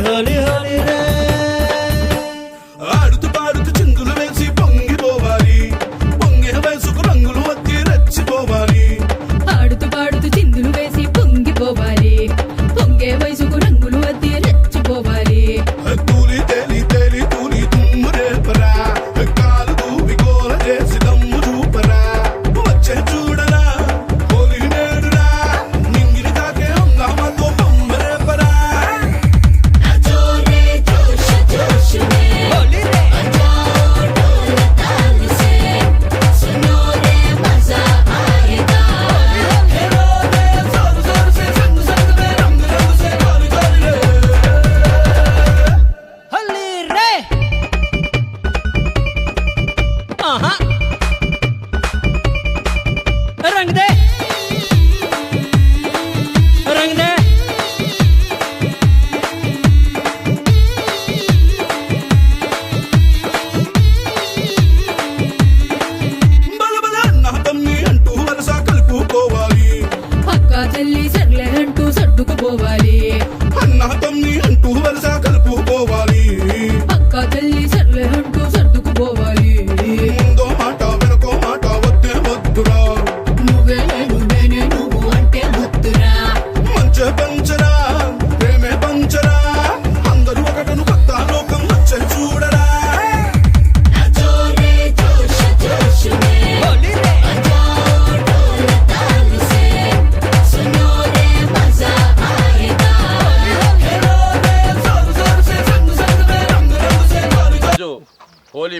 hurry.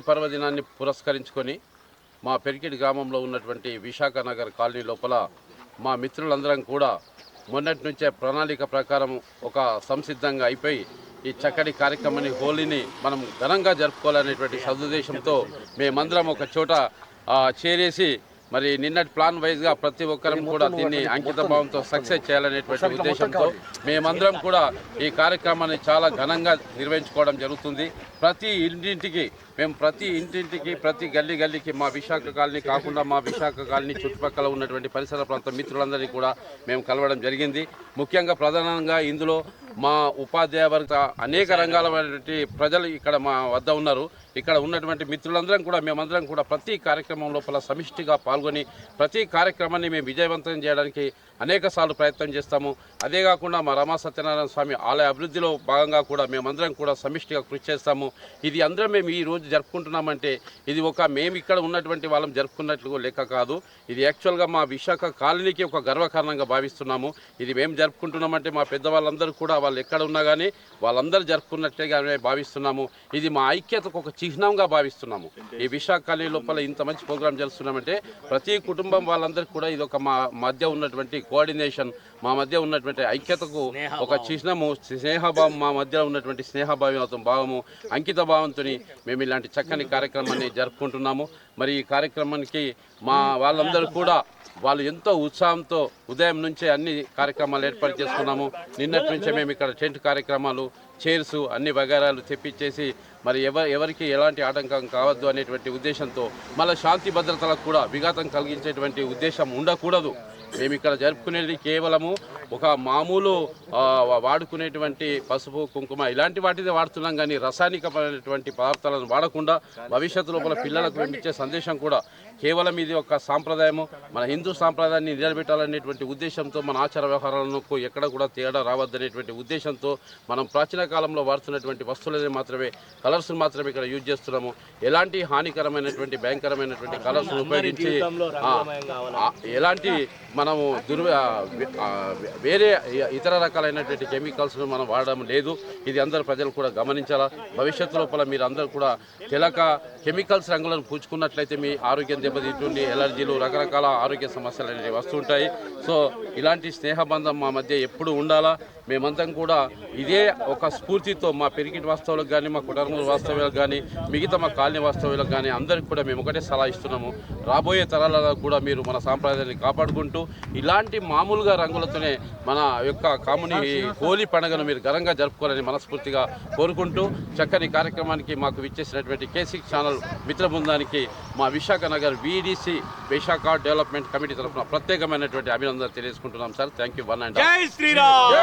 పర్వదినాన్ని పురస్కరించుకొని మా పెరికిడి గ్రామంలో ఉన్నటువంటి విశాఖ నగర్ కాలనీ లోపల మా మిత్రులందరం కూడా మొన్నటి నుంచే ప్రణాళిక ప్రకారం ఒక సంసిద్ధంగా అయిపోయి ఈ చక్కటి కార్యక్రమాన్ని హోలీని మనం ఘనంగా జరుపుకోవాలనేటువంటి సదుద్దేశంతో మేమందరం ఒక చోట చేరేసి మరి నిన్నటి ప్లాన్ వైజ్గా ప్రతి ఒక్కరం కూడా దీన్ని అంకిత భావంతో సక్సెస్ చేయాలనేటువంటి ఉద్దేశంతో మేమందరం కూడా ఈ కార్యక్రమాన్ని చాలా ఘనంగా నిర్వహించుకోవడం జరుగుతుంది. ప్రతి ఇంటింటికి మేము ప్రతి ఇంటింటికి ప్రతి గల్లీ గల్లీకి మా విశాఖ కాలనీ కాకుండా మా విశాఖ కాలనీ చుట్టుపక్కల ఉన్నటువంటి పరిసర ప్రాంత మిత్రులందరినీ కూడా మేము కలవడం జరిగింది. ముఖ్యంగా ప్రధానంగా ఇందులో మా ఉపాధ్యాయ వర్గ అనేక రంగాలైనటువంటి ప్రజలు ఇక్కడ మా వద్ద ఉన్నారు. ఇక్కడ ఉన్నటువంటి మిత్రులందరం కూడా మేమందరం కూడా ప్రతి కార్యక్రమం లోపల సమిష్టిగా పాల్గొని ప్రతి కార్యక్రమాన్ని మేము విజయవంతం చేయడానికి అనేక సార్లు ప్రయత్నం చేస్తాము. అదే కాకుండా మా రమా సత్యనారాయణ స్వామి ఆలయ అభివృద్ధిలో భాగంగా కూడా మేమందరం కూడా సమిష్టిగా కృషి చేస్తాము. ఇది అందరం మేము ఈ రోజు జరుపుకుంటున్నామంటే ఇది ఒక మేము ఇక్కడ ఉన్నటువంటి వాళ్ళం జరుపుకున్నట్లు లెక్క కాదు. ఇది యాక్చువల్గా మా విశాఖ కాలనీకి ఒక గర్వకారణంగా భావిస్తున్నాము. ఇది మేము జరుపుకుంటున్నామంటే మా పెద్దవాళ్ళందరూ కూడా వాళ్ళు ఎక్కడ ఉన్నా కానీ వాళ్ళందరూ జరుపుకున్నట్లుగా భావిస్తున్నాము. ఇది మా ఐక్యతకు ఒక చిహ్నంగా భావిస్తున్నాము. ఈ విశాఖ కాలనీ లోపల ఇంత మంచి ప్రోగ్రాం జరుపుతున్నామంటే ప్రతి కుటుంబం వాళ్ళందరికీ కూడా ఇది ఒక మా మధ్య ఉన్నటువంటి కోఆర్డినేషన్ మా మధ్య ఉన్నటువంటి ఐక్యతకు ఒక చిహ్నము స్నేహభావం మా మధ్య ఉన్నటువంటి స్నేహభావం భావము అంకిత భావంతో మేము ఇలాంటి చక్కని కార్యక్రమాన్ని జరుపుకుంటున్నాము. మరి ఈ కార్యక్రమానికి మా వాళ్ళందరూ కూడా వాళ్ళు ఎంతో ఉత్సాహంతో ఉదయం నుంచే అన్ని కార్యక్రమాలు ఏర్పాటు చేసుకున్నాము. నిన్నటి నుంచే మేము ఇక్కడ టెంట్ కార్యక్రమాలు చైర్స్ అన్ని వగైరాలు తెప్పించేసి మరి ఎవరు ఎవరికి ఎలాంటి ఆటంకం కావద్దు అనేటువంటి ఉద్దేశంతో మళ్ళీ శాంతి భద్రతలకు కూడా విఘాతం కలిగించేటువంటి ఉద్దేశం ఉండకూడదు. మేము ఇక్కడ జరుపుకునేది కేవలము ఒక మామూలు వాడుకునేటువంటి పసుపు కుంకుమ ఇలాంటి వాటిని వాడుతున్నాం కానీ రసాయనికమైనటువంటి పదార్థాలను వాడకుండా భవిష్యత్తు లోపల పిల్లలకు మేము ఇచ్చే సందేశం కూడా కేవలం ఇది ఒక సాంప్రదాయము. మన హిందూ సాంప్రదాయాన్ని నిలబెట్టాలనేటువంటి ఉద్దేశంతో మన ఆచార వ్యవహారాలకు ఎక్కడ కూడా తేడా రావద్దనేటువంటి ఉద్దేశంతో మనం ప్రాచీన కాలంలో వాడుతున్నటువంటి వస్తువులని మాత్రమే కలర్స్ మాత్రమే ఇక్కడ యూజ్ చేస్తున్నాము. ఎలాంటి హానికరమైనటువంటి భయంకరమైనటువంటి కలర్స్ ఉపయోగించి ఎలాంటి మనము దుర్ వేరే ఇతర రకాలైనటువంటి కెమికల్స్ మనం వాడడం లేదు. ఇది అందరు ప్రజలు కూడా గమనించాలా? భవిష్యత్తు లోపల మీరు అందరూ కూడా తెలక కెమికల్స్ రంగులను పూచుకున్నట్లయితే మీ ఆరోగ్యం దెబ్బతింటుంది ఎలర్జీలు రకరకాల ఆరోగ్య సమస్యలు అనేవి వస్తుంటాయి. సో ఇలాంటి స్నేహబంధం మా మధ్య ఎప్పుడు ఉండాలా? మేమంతా కూడా ఇదే ఒక స్ఫూర్తితో మా పెరిగిన వాస్తవులకు కానీ మా కుటుంబ వాస్తవ్యాలకు కానీ మిగతా మా కాలనీ వాస్తవ్యాలకు కానీ అందరికి కూడా మేము ఒకటే సలహా ఇస్తున్నాము. రాబోయే తరాలలో కూడా మీరు మన సాంప్రదాయాన్ని కాపాడుకుంటూ ఇలాంటి మామూలుగా రంగులతోనే మన యొక్క కాముని హోలీ పండుగను మీరు ఘనంగా జరుపుకోవాలని మనస్ఫూర్తిగా కోరుకుంటూ చక్కని కార్యక్రమానికి మాకు విచ్చేసినటువంటి కేసీ ఛానల్ మిత్ర బృందానికి మా Visakha Nagar sir VDC Visakha development committee తరఫున ప్రత్యేకమైనటువంటి అభినందన తెలియజేసుకుంటున్నాం sir. Thank you one and Shriram!